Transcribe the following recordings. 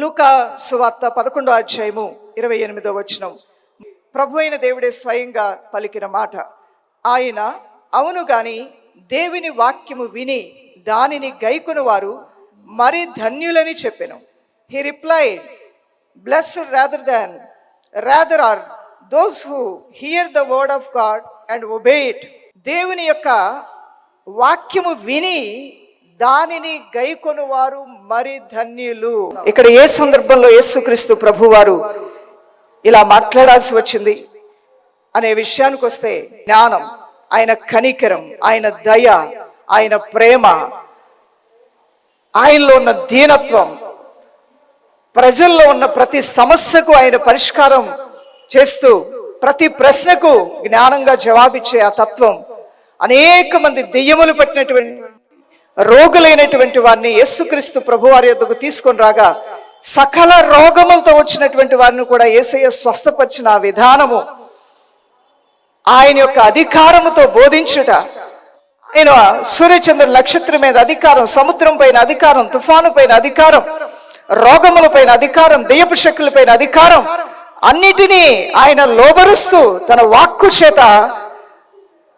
లూకా సువార్త పదకొండో అధ్యాయము ఇరవై ఎనిమిదో వచనం. ప్రభు అయిన దేవుడే స్వయంగా పలికిన మాట. ఆయన అవును గాని దేవుని వాక్యము విని దానిని గైకొను వారు మరి ధన్యులని చెప్పాను. He replied blessed rather than rather are those who hear the word of God and obey it దేవుని యొక్క వాక్యము విని దానిని గైకొను వారు మరి ధన్యులు. ఇక్కడ ఏ సందర్భంలో యేసుక్రీస్తు ప్రభువారు ఇలా మాట్లాడాల్సి వచ్చింది? అనే విషయానికి వస్తే జ్ఞానం ఆయన కనికరం ఆయన దయ ఆయన ప్రేమ ఆయనలో ఉన్న దీనత్వం ప్రజల్లో ఉన్న ప్రతి సమస్యకు ఆయన పరిష్కారం చేస్తూ ప్రతి ప్రశ్నకు జ్ఞానంగా జవాబిచ్చే ఆ తత్వం అనేక మంది దెయ్యములు పట్టినటువంటి రోగులైనటువంటి వారిని యేసుక్రీస్తు ప్రభు వారి యొద్దకు తీసుకొని రాగా సకల రోగములతో వచ్చినటువంటి వారిని కూడా ఏసయ్య స్వస్థపరిచిన విధానము ఆయన యొక్క అధికారముతో బోధించుట. ఆయన సూర్యచంద్ర నక్షత్రం మీద అధికారం సముద్రం పైన అధికారం తుఫాను పైన అధికారం రోగముల పైన అధికారం దెయ్యపు శక్తుల పైన అధికారం అన్నిటినీ ఆయన లోబరుస్తూ తన వాక్కు చేత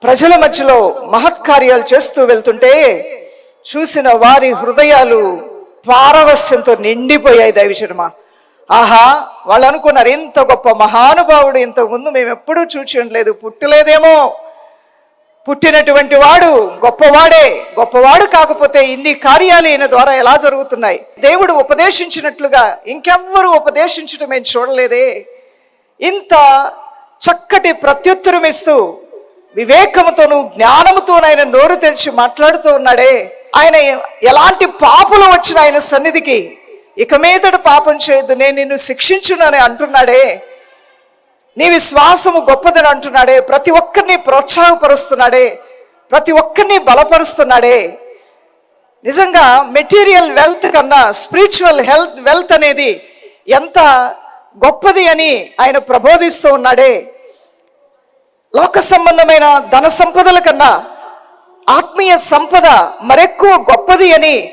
ప్రజల మధ్యలో మహత్కార్యాలు చేస్తూ వెళ్తుంటే చూసిన వారి హృదయాలు పారవస్యంతో నిండిపోయాయి దైవచనమా ఆహా వాళ్ళు అనుకున్నారు ఇంత గొప్ప మహానుభావుడు ఇంత ముందు మేము ఎప్పుడూ చూచి ఉండలేదు పుట్టలేదేమో. పుట్టినటువంటి వాడు గొప్పవాడే గొప్పవాడు కాకపోతే ఇన్ని కార్యాలు ఈయన ద్వారా ఎలా జరుగుతున్నాయి? దేవుడు ఉపదేశించినట్లుగా ఇంకెవ్వరూ ఉపదేశించడం మేము చూడలేదే. ఇంత చక్కటి ప్రత్యుత్తరం ఇస్తూ వివేకముతోనూ జ్ఞానముతోనైనా నోరు తెరిచి మాట్లాడుతూ ఉన్నాడే. ఆయన ఎలాంటి పాపలు వచ్చిన ఆయన సన్నిధికి ఇక మీదట పాపం చేయొద్దు నేను నిన్ను శిక్షించునని అంటున్నాడే. నీ విశ్వాసము గొప్పదని అంటున్నాడే. ప్రతి ఒక్కరిని ప్రోత్సాహపరుస్తున్నాడే. ప్రతి ఒక్కరిని బలపరుస్తున్నాడే. నిజంగా మెటీరియల్ వెల్త్ కన్నా స్పిరిచువల్ హెల్త్ వెల్త్ అనేది ఎంత గొప్పది అని ఆయన ప్రబోధిస్తూ ఉన్నాడే. లోక సంబంధమైన ధన సంపదల కన్నా ఆత్మీయ సంపద మరెక్కువ గొప్పది అని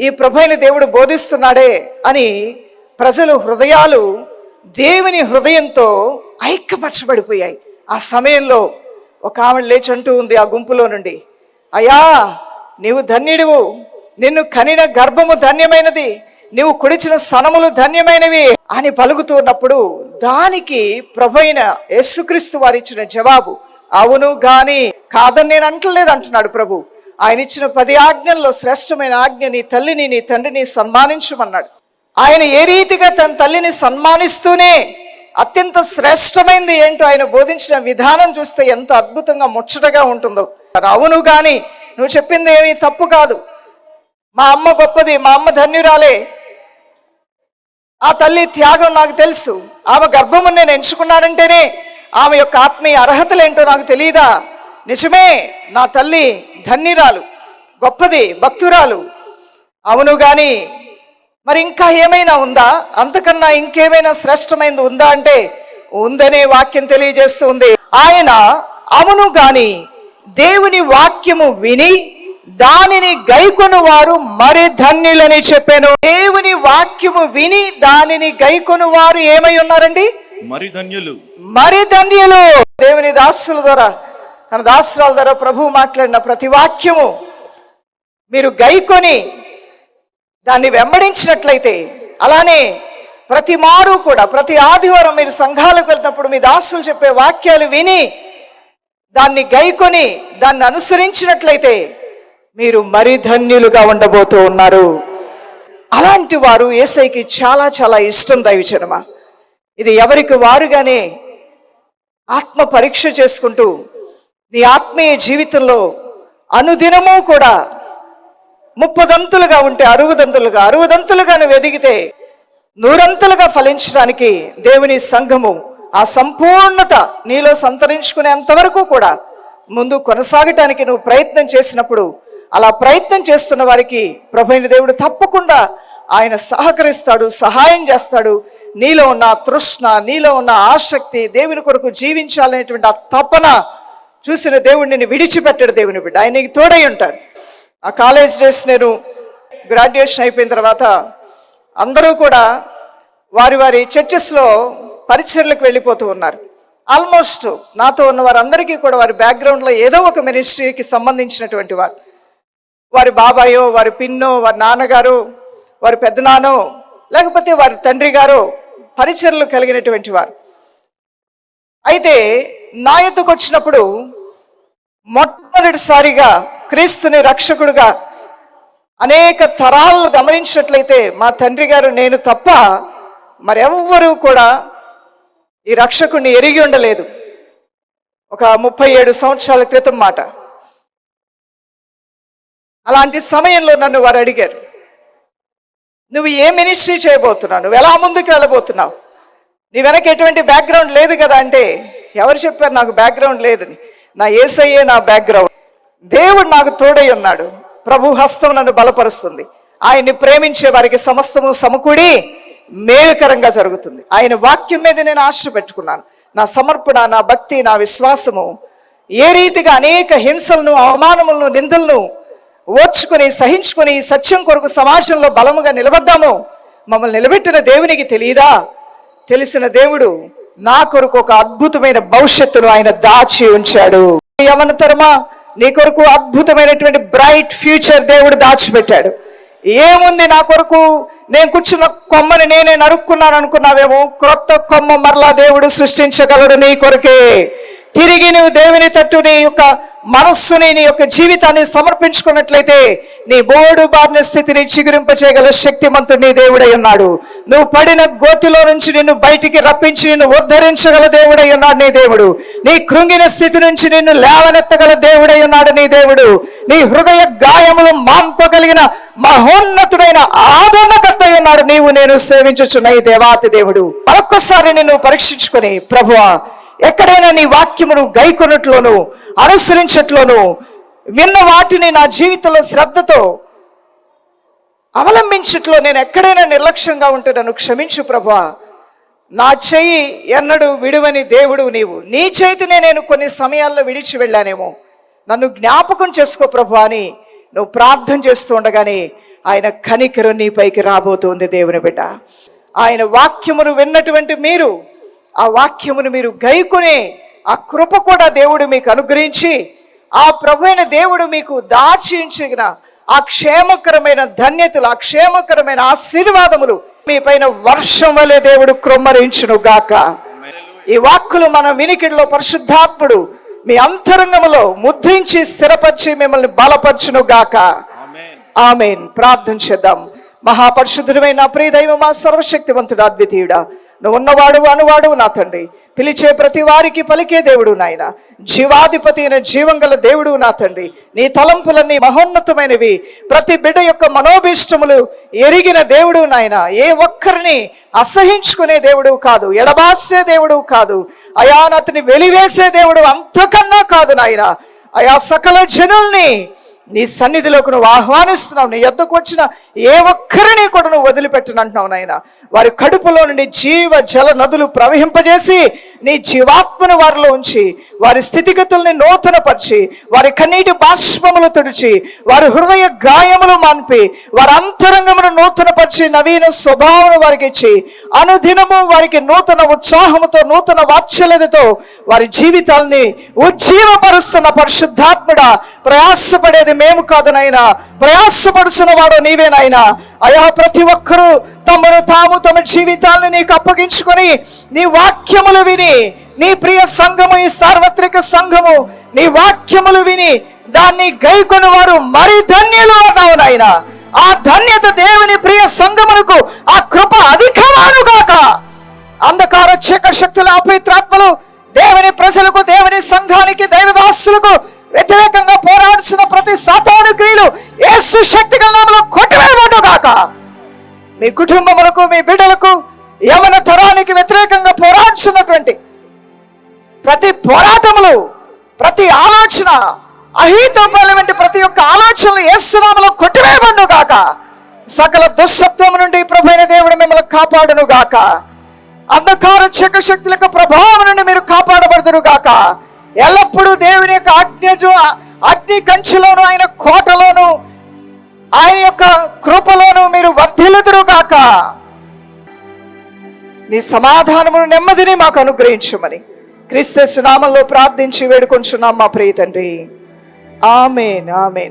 ఈ ప్రభైన దేవుడు బోధిస్తున్నాడే అని ప్రజలు హృదయాలు దేవుని హృదయంతో ఐక్యపరచబడిపోయాయి. ఆ సమయంలో ఒక ఆమె లేచి అంటూ ఉంది ఆ గుంపులో నుండి అయ్యా నీవు ధన్యుడివు. నిన్ను కనిన గర్భము ధన్యమైనది. నీవు కుడిచిన స్థనములు ధన్యమైనవి. అని పలుకుతున్నప్పుడు దానికి ప్రభైన యేసుక్రీస్తు వారిచ్చిన జవాబు అవును గాని కాదని నేను అంటలేదు అంటున్నాడు ప్రభు. ఆయన ఇచ్చిన పది ఆజ్ఞల్లో శ్రేష్టమైన ఆజ్ఞ నీ తల్లిని నీ తండ్రిని సన్మానించమన్నాడు. ఆయన ఏ రీతిగా తన తల్లిని సన్మానిస్తూనే అత్యంత శ్రేష్టమైనది ఏంటో ఆయన బోధించిన విధానం చూస్తే ఎంత అద్భుతంగా ముచ్చటగా ఉంటుందో. అవును గాని నువ్వు చెప్పింది ఏమీ తప్పు కాదు. మా అమ్మ గొప్పది మా అమ్మ ధన్యురాలే. ఆ తల్లి త్యాగం నాకు తెలుసు. ఆమె గర్భము నేను ఎంచుకున్నానంటేనే ఆమె యొక్క ఆత్మీయ అర్హతలేంటో నాకు తెలియదా నిజమే నా తల్లి ధన్యురాలు గొప్పది భక్తురాలు. అవును గాని మరి ఇంకా ఏమైనా ఉందా? అంతకన్నా ఇంకేమైనా శ్రేష్టమైనది ఉందా అంటే ఉందనే వాక్యం తెలియజేస్తుంది. ఆయన అవును గాని దేవుని వాక్యము విని దానిని గైకొను వారు మరి ధన్యులని చెప్పాను. దేవుని వాక్యము విని దానిని గైకొను వారు ఏమై ఉన్నారండి? మరి ధన్యులు మరి ధన్యులు దేవుని దాసుల ద్వారా తన దాసురాల ద్వారా ప్రభు మాట్లాడిన ప్రతి వాక్యము మీరు గైకొని దాన్ని వెంబడించినట్లయితే అలానే ప్రతి మారు కూడా ప్రతి ఆదివారం మీరు సంఘాలకు వెళ్తున్నప్పుడు మీ దాసులు చెప్పే వాక్యాలు విని దాన్ని గైకొని దాన్ని అనుసరించినట్లయితే మీరు మరి ధన్యులుగా ఉండబోతూ ఉన్నారు. అలాంటి వారు ఏసైకి చాలా చాలా ఇష్టం దైవచనమా ఇది ఎవరికి వారుగానే ఆత్మ పరీక్ష చేసుకుంటూ నీ ఆత్మీయ జీవితంలో అనుదినము కూడా ముప్పదంతులుగా ఉంటే అరువదంతులుగా అరువదంతులుగా నువ్వు ఎదిగితే నూరంతులుగా ఫలించడానికి దేవుని సంఘము ఆ సంపూర్ణత నీలో సంతరించుకునేంతవరకు కూడా ముందు కొనసాగటానికి నువ్వు ప్రయత్నం చేసినప్పుడు అలా ప్రయత్నం చేస్తున్న వారికి ప్రభైన దేవుడు తప్పకుండా ఆయన సహకరిస్తాడు సహాయం చేస్తాడు. నీలో ఉన్న తృష్ణ నీలో ఉన్న ఆసక్తి దేవుని కొరకు జీవించాలనేటువంటి ఆ తపన చూసిన దేవుడు నిన్ను విడిచిపెట్టాడు దేవుని బిడ్డ. ఆయన నీకు తోడై ఉంటాడు. ఆ కాలేజ్ డేస్ నేను గ్రాడ్యుయేషన్ అయిపోయిన తర్వాత అందరూ కూడా వారి వారి చర్చెస్లో పరిచర్లకు వెళ్ళిపోతూ ఉన్నారు. ఆల్మోస్ట్ నాతో ఉన్న వారందరికీ కూడా వారి బ్యాక్గ్రౌండ్లో ఏదో ఒక మినిస్ట్రీకి సంబంధించినటువంటి వారు. వారి బాబాయో వారి పిన్నో వారి నాన్నగారు వారి పెద్దనానో లేకపోతే వారి తండ్రి గారు పరిచర్లు కలిగినటువంటి వారు. అయితే నా ఎద్దుకు వచ్చినప్పుడు మొట్టమొదటిసారిగా క్రీస్తుని రక్షకుడుగా అనేక తరాలను గమనించినట్లయితే మా తండ్రి గారు నేను తప్ప మరెవ్వరూ కూడా ఈ రక్షకుడిని ఎరిగి ఉండలేదు. ఒక ముప్పై ఏడు సంవత్సరాల క్రితం మాట. అలాంటి సమయంలో నన్ను వారు అడిగారు. నువ్వు ఏ మినిస్ట్రీ చేయబోతున్నావు? నువ్వు ఎలా ముందుకు వెళ్ళబోతున్నావు? నీ వెనక ఎటువంటి బ్యాక్గ్రౌండ్ లేదు కదా అంటే ఎవరు చెప్పారు నాకు బ్యాక్గ్రౌండ్ లేదని? నా ఏసయ్యే నా బ్యాక్గ్రౌండ్ దేవుడు నాకు తోడై ఉన్నాడు. ప్రభు హస్తం నన్ను బలపరుస్తుంది. ఆయన్ని ప్రేమించే వారికి సమస్తము సమకూడి మేలుకరంగా జరుగుతుంది. ఆయన వాక్యం మీద నేను ఆశ పెట్టుకున్నాను. నా సమర్పణ నా భక్తి నా విశ్వాసము ఏ రీతిగా అనేక హింసలను అవమానములను నిందలను ఓర్చుకుని సహించుకుని సత్యం కొరకు సమాజంలో బలముగా నిలబడ్డామో మమ్మల్ని నిలబెట్టిన దేవునికి తెలియదా? తెలిసిన దేవుడు నా కొరకు ఒక అద్భుతమైన భవిష్యత్తును ఆయన దాచి ఉంచాడు. యవనతరమా నీ కొరకు అద్భుతమైనటువంటి బ్రైట్ ఫ్యూచర్ దేవుడు దాచిపెట్టాడు. ఏముంది నా కొరకు? నేను కూర్చున్న కొమ్మని నేనే నరుక్కున్నాను అనుకున్నావేమో క్రొత్త కొమ్మ మరలా దేవుడు సృష్టించగలడు నీ కొరకే. తిరిగి నువ్వు దేవుని తట్టు నీ యొక్క మనస్సుని నీ యొక్క జీవితాన్ని సమర్పించుకున్నట్లయితే నీ బోడు బారిన స్థితిని చిగురింపచేయగల శక్తిమంతుడు నీ దేవుడై ఉన్నాడు. నువ్వు పడిన గోతిలో నుంచి నిన్ను బయటికి రప్పించి నిన్ను ఉద్ధరించగల దేవుడై ఉన్నాడు నీ దేవుడు. నీ కృంగిన స్థితి నుంచి నిన్ను లేవనెత్తగల దేవుడై ఉన్నాడు నీ దేవుడు. నీ హృదయ గాయములు మాంపగలిగిన మహోన్నతుడైన ఆదరణకర్త ఉన్నాడు నీవు. నేను సేవించుచున్న ఈ దేవాతి దేవుడు. మరొక్కసారి నిన్ను పరీక్షించుకొని ప్రభువా ఎక్కడైనా నీ వాక్యమును గైకొనట్లోను అనుసరించట్లోను విన్న వాటిని నా జీవితంలో శ్రద్ధతో అవలంబించట్లో నేను ఎక్కడైనా నిర్లక్ష్యంగా ఉంటే నన్ను క్షమించు ప్రభా. నా చెయ్యి ఎన్నడూ విడువని దేవుడు నీవు. నీ చేతినే నేను కొన్ని సమయాల్లో విడిచి వెళ్ళానేమో. నన్ను జ్ఞాపకం చేసుకో ప్రభు అని నువ్వు ప్రార్థన చేస్తూ ఉండగానే ఆయన కనికరం నీ పైకి రాబోతుంది దేవుని బిడ్డ. ఆయన వాక్యమును విన్నటువంటి మీరు ఆ వాక్యమును మీరు గైకునే ఆ కృప కూడా దేవుడు మీకు అనుగ్రహించి ఆ ప్రభు అయిన దేవుడు మీకు దాచించిన ఆ క్షేమకరమైన ధన్యతలు ఆ క్షేమకరమైన ఆశీర్వాదములు మీ పైన వర్షం వలె దేవుడు క్రొమ్మరించును గాక. ఈ వాక్కులు మన వినికిడిలో పరిశుద్ధాత్ముడు మీ అంతరంగములో ముద్రించి స్థిరపరిచి మిమ్మల్ని బలపరచును గాక. ఆమెన్. ప్రార్థన చేద్దాం. మహాపరిశుద్ధుడమైన ప్రియ దైవమా సర్వశక్తివంతుడు అద్వితీయుడా నువ్వు ఉన్నవాడు అనువాడు నా తండ్రి. పిలిచే ప్రతి వారికి పలికే దేవుడు నాయన. జీవాధిపతి అయిన జీవంగల దేవుడు నా తండ్రి. నీ తలంపులన్నీ మహోన్నతమైనవి. ప్రతి బిడ్డ యొక్క మనోభీష్టములు ఎరిగిన దేవుడు నాయన. ఏ ఒక్కరిని అసహించుకునే దేవుడు కాదు ఎడబాసే దేవుడు కాదు. అయా అతని వెలివేసే దేవుడు అంతకన్నా కాదు నాయన. అయా సకల జనుల్ని నీ సన్నిధిలోకి నువ్వు ఆహ్వానిస్తున్నావు నీ ఎద్దకు వచ్చిన ఏ ఒక్కరిని కూడా నువ్వు వదిలిపెట్టనంటున్నావు నాయన. వారి కడుపులో నుండి జీవ జల నదులు ప్రవహింపజేసి నీ జీవాత్మను వారిలో ఉంచి వారి స్థితిగతుల్ని నూతనపరిచి వారి కన్నీటి బాష్పములు తుడిచి వారి హృదయ గాయములు మాన్పి వారి అంతరంగమును నూతనపరిచి నవీన స్వభావం వారికి ఇచ్చి అనుదినము వారికి నూతన ఉత్సాహముతో నూతన వాత్సల్యతతో వారి జీవితాల్ని ఉజ్జీవపరుస్తున్న పరిశుద్ధాత్ముడ ప్రయాసపడేది మేము కాదు నాయనా. ప్రయాసపడుచున్న వాడు నీవేనైనా అయా ప్రతి ఒక్కరూ తమను తాము తమ జీవితాలను నీకు అప్పగించుకొని నీ వాక్యములు విని నీ ప్రియ సంఘము ఈ సార్వత్రిక సంఘము నీ వాక్యములు విని దాన్ని గైకొని వారు మరి ధన్యులు అన్నావు నాయన. ఆ ధన్యత దేవుని ప్రియ సంఘమునకు ఆ కృప అధికమానుగాక అంధకార చీక శక్తుల అపవిత్రాత్మలు దేవుని ప్రజలకు దేవుని సంఘానికి దైవదాసులకు వ్యతిరేకంగా పోరాడుచున్న ప్రతి సాతాను క్రియలు ఏసు శక్తి నామలో కొట్టివేయబడుగాక మీ కుటుంబములకు మీ బిడ్డలకు యమన తరానికి వ్యతిరేకంగా పోరాడుచున్నటువంటి ప్రతి పోరాటములు ప్రతి ఆలోచన అహీతోపాల వంటి ప్రతి ఒక్క ఆలోచనలు ఏసునామలో కొట్టివేయబడును గాక సకల దుశ్శబ్దము నుండి ప్రభైన దేవుడు మిమ్మల్ని కాపాడును గాక అంధకార చక శక్తుల యొక్క ప్రభావం నుండి మీరు కాపాడబడుదురు గాక ఎల్లప్పుడూ దేవుని యొక్క ఆజ్ఞ అగ్ని కంచిలోను ఆయన కోటలోను ఆయన యొక్క కృపలోను మీరు వర్ధిల్లుదురుగాక. నీ సమాధానమును నెమ్మదిని మాకు అనుగ్రహించమని. క్రీస్తు నామంలో ప్రార్థించి వేడుకొంచున్నాం మా ప్రియ తండ్రి. Amen amen.